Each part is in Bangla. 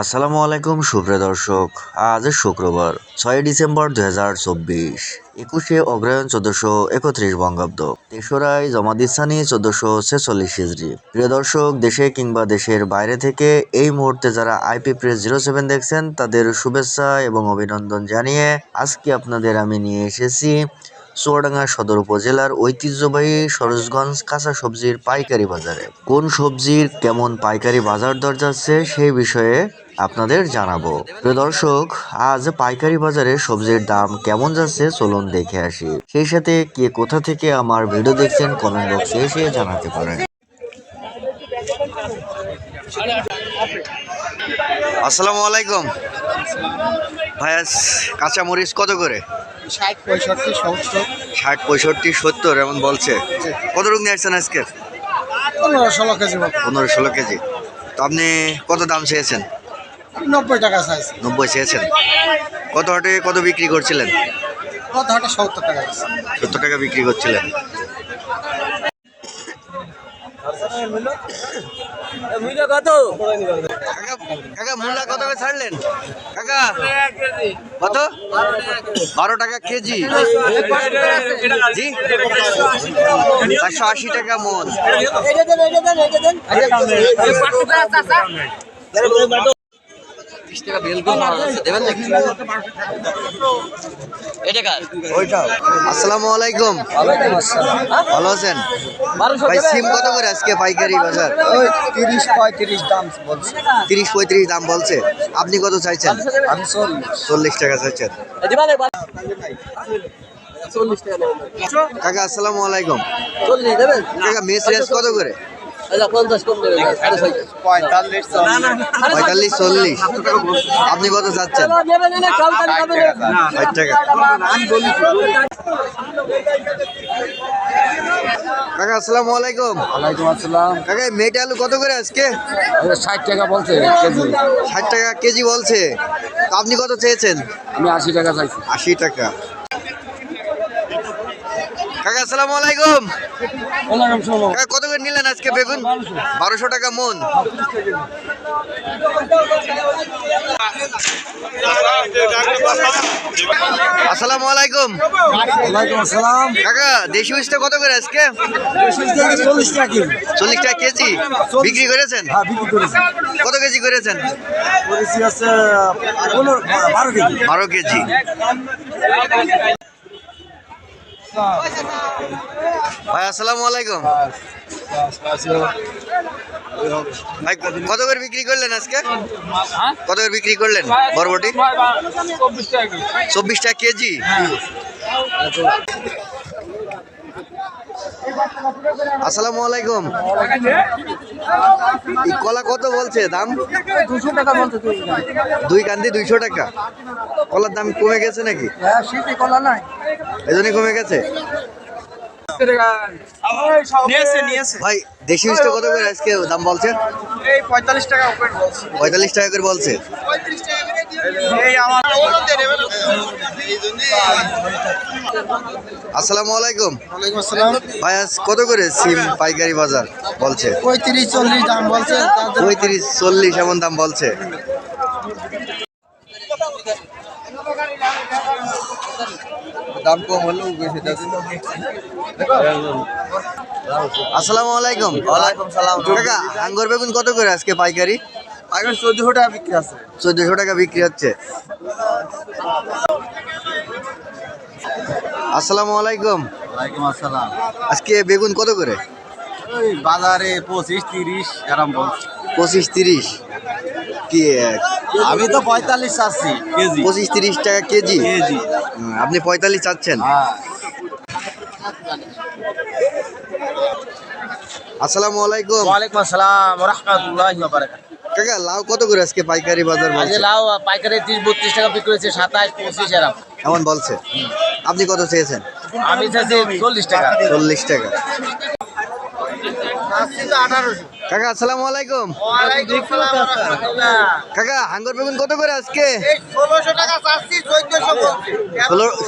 আসসালামু আলাইকুম, সুপ্রিয় দর্শক। আজ শুক্রবার, ছয় ডিসেম্বর দুই হাজার চব্বিশ, একুশে অগ্রহায়ণ চোদ্দশো একত্রিশ বঙ্গাব্দ। তেসরাই জমাদিসানি চোদ্দশো ছেচল্লিশ হিজড়ি। প্রিয় দর্শক, দেশে কিংবা দেশের বাইরে থেকে এই মুহূর্তে যারা আইপি প্রেস জিরো সেভেন দেখছেন, তাদের শুভেচ্ছা এবং অভিনন্দন জানিয়ে আজকে আপনাদের আমি নিয়ে এসেছি চুয়াডাঙ্গা সদর উপজেলার ঐতিহ্যবাহী সরোজগঞ্জ কাঁচা সবজির পাইকারি বাজারে। কোন সবজির কেমন পাইকারি বাজার দর যাচ্ছে সেই বিষয়ে আপনাদের জানাব। দর্শক, আজ পাইকারি বাজারে সবজির দাম কেমন যাচ্ছে চলুন দেখে আসি। সেই সাথে কে কোথা থেকে আমার ভিডিও দেখছেন কমেন্ট বক্সে এসে জানাতে পারেন। আসসালামু আলাইকুম। ভাইয়া কাঁচা মরিচ কত করে? ষাট পঁয়ষট্টি সত্তর। ষাট পঁয়ষট্টি সত্তর এমন বলছে। কত রোগ নিয়ে আসছেন আজকে? পনেরো ষোলো কেজি পনেরো ষোলো কেজি। তো আপনি কত দাম চেয়েছেন? নব্বই টাকা সাইজ নব্বই চেয়েছেন। কত হাটে কত বিক্রি করছিলেন? কত হাটে সত্তর টাকা সত্তর টাকা বিক্রি করছিলেন। কাকা কাকা মূলা কত করে ছাড়লেন কত বারো টাকা কেজি জি চারশো আশি টাকা মন আসসালামু আলাইকুম। ভালো আছেন? ভাই সিম কত করে আজকে পাইকারি বাজার? ওই তিরিশ পঁয়ত্রিশ দাম বলছি। দাম আপনি কত চাইছেন? আমি টাকা চাইছেন। কাকা আসসালামু আলাইকুম। কাকা মেস রেস কত করে? পঁয়তাল্লিশ পঁয়তাল্লিশ চল্লিশ। আপনি কত চাচ্ছেন কাকা আসসালামু আলাইকুম। ওয়ালাইকুম আসসালাম। কাকা মেটে আলু কত করে আজকে? ষাট টাকা বলছে কেজি। ষাট টাকা কেজি বলছে। আপনি কত চেয়েছেন? আমি আশি টাকা চাইছি। আশি টাকা। কাকা আসসালামু আলাইকুম। কাকা কত করে নিলেন আজকে বেগুন? বারোশো টাকা মন। আসসালামু আলাইকুম। আসসালাম। কাকা দেশি উস্তে কত করে আজকে? চল্লিশ টাকা কেজি। চল্লিশ টাকা কেজি? বিক্রি করেছেন? হ্যাঁ কত কেজি করেছেন? করেছি বারো কেজি। বারো কেজি। ভাই আসসালামু আলাইকুম। ভাই কত করে বিক্রি করলেন আজকে? কত করে বিক্রি করলেন বরবটি? চব্বিশ টাকা কেজি? আসসালামু আলাইকুম। এই কলা কত বলছে? দাম? দুশো টাকা দুই কান্দি দুইশো টাকা। কলার দাম কমে গেছে নাকি? কলা নাই এজন্যই কমে গেছে? ভাই দেশি মিষ্টি কত করে আজকে দাম বলছে? পঁয়তাল্লিশ টাকা পঁয়তাল্লিশ টাকা করে বলছে। এই আসসালামু আলাইকুম। ওয়ালাইকুম ভাই আজ কত করে সিম পাইকারি বাজার বলছে? পঁয়ত্রিশ চল্লিশ দাম বলছে। পঁয়ত্রিশ চল্লিশ এমন দাম বলছে। দাম কম হলেও আসসালামু আলাইকুম। ওয়ালাইকুম সালাম। কাকা আঙ্গুর বেগুন কত করে আজকে পাইকারি? আগে চোদ্দশো টাকা বিক্রি আছে। চোদ্দশো টাকা বিক্রি হচ্ছে। আসসালামু আলাইকুম। ওয়ালাইকুম আসসালাম। আজকে বেগুন কত করে? ওই বাজারে পঁচিশ তিরিশ এরম বলছে। পঁচিশ তিরিশ। কি আমি তো পঁয়তাল্লিশ চাচ্ছি কেজি। পঁচিশ তিরিশ টাকা কেজি? কেজি। আপনি পঁয়তাল্লিশ চাচ্ছেন। হ্যাঁ। আসসালামু আলাইকুম। ওয়ালাইকুম আসসালাম রহমতুল্লাহ কাকা লাউ কত করে আজকে পাইকারি বাজার আজকে লাউ পাইকারি তিরিশ বত্রিশ টাকা বিক্রি হয়েছে সাতাশ পঁচিশ এরম। এমন বলছে? আপনি কত চেয়েছেন? আমি চাইছি চল্লিশ টাকা। চল্লিশ টাকা। কাকা আসসালামু আলাইকুম। কাকা হাঙ্গর বেগুন কত করে আজকে?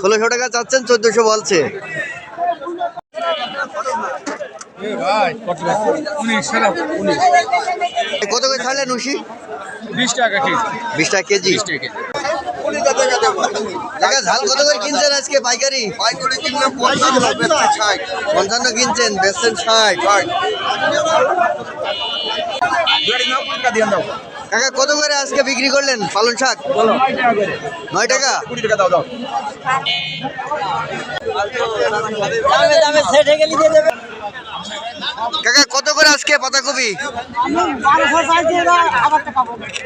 ষোলোশো টাকা চাচ্ছেন চোদ্দশো বলছে। কত করে ছাড়লেন উশি বিশ টাকা কেজি বিশ টাকা কেজি টাকা ঝাল কত করে কিনছেন আজকে পাইকারি পঞ্চান্ন কিনছেন বেচছেন ষাট কাকা কত করে আজকে বিক্রি করলেন পালন শাক নয় টাকা কুড়ি টাকা দাও দাও কাকা কত করে আজকে পাতাকপি?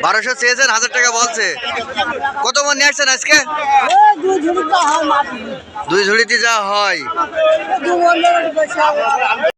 বারোশো চেয়েছেন হাজার টাকা বলছে। কত মন নিয়ে আসছেন আজকে? দুই ঝুড়িতে যা হয়।